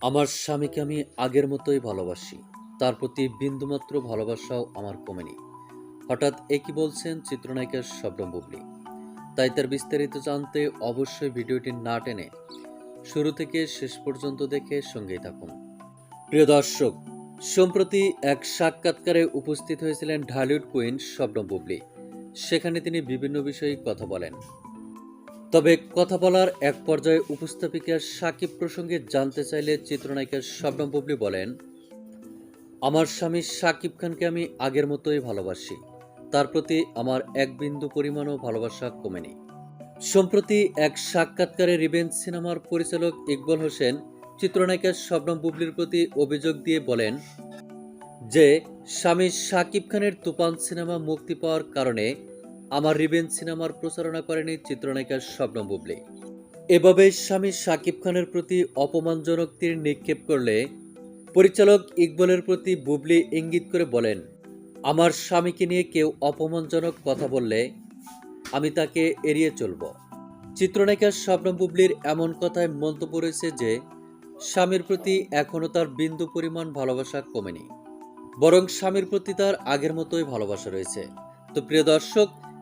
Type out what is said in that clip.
আমার স্বামীকে আমি আগের মতোই ভালোবাসি। তার প্রতি বিন্দুমাত্র ভালোবাসাও আমার কমেনি। হঠাৎ একই বলছেন চিত্রনায়িকা শবনম বুবলি। তাই তার বিস্তারিত জানতে অবশ্যই ভিডিওটি না টেনে শুরু থেকে শেষ পর্যন্ত দেখে সঙ্গেই থাকুন। প্রিয় দর্শক, সম্প্রতি এক সাক্ষাৎকারে উপস্থিত হয়েছিলেন ঢালিউড কুইন শবনম বুবলি। সেখানে তিনি বিভিন্ন বিষয়ে কথা বলেন। তবে কথা বলার এক পর্যায়ে উপস্থাপিকা সাকিব প্রসঙ্গে জানতে চাইলে চিত্রনায়িকা শবনম বুবলি বলেন, আমার স্বামী সাকিব খানকে আমি আগের মতোই ভালোবাসি। তার প্রতি আমার এক বিন্দু পরিমাণও ভালোবাসা কমেনি। সম্প্রতি এক সাক্ষাৎকারে রিভেঞ্জ সিনেমার পরিচালক ইকবাল হোসেন চিত্রনায়িকা শবনম বুবলির প্রতি অভিযোগ দিয়ে বলেন, যে স্বামী সাকিব খানের তুফান সিনেমা মুক্তি পাওয়ার কারণে আমার রিভেঞ্জ সিনেমার প্রচারণা করেনি চিত্রনায়িকা শবনম বুবলি। এভাবে স্বামী সাকিব খানের প্রতি অপমানজনক তীর নিক্ষেপ করলে পরিচালক ইকবলের প্রতি বুবলি ইঙ্গিত করে বলেন, আমার স্বামীকে নিয়ে কেউ অপমানজনক কথা বললে আমি তাকে এড়িয়ে চলব। চিত্রনায়িকা শবনম বুবলির এমন কথায় মন্তব্য রয়েছে যে, স্বামীর প্রতি এখনও তার বিন্দু পরিমাণ ভালোবাসা কমেনি, বরং স্বামীর প্রতি তার আগের মতোই ভালোবাসা রয়েছে। তো প্রিয় দর্শক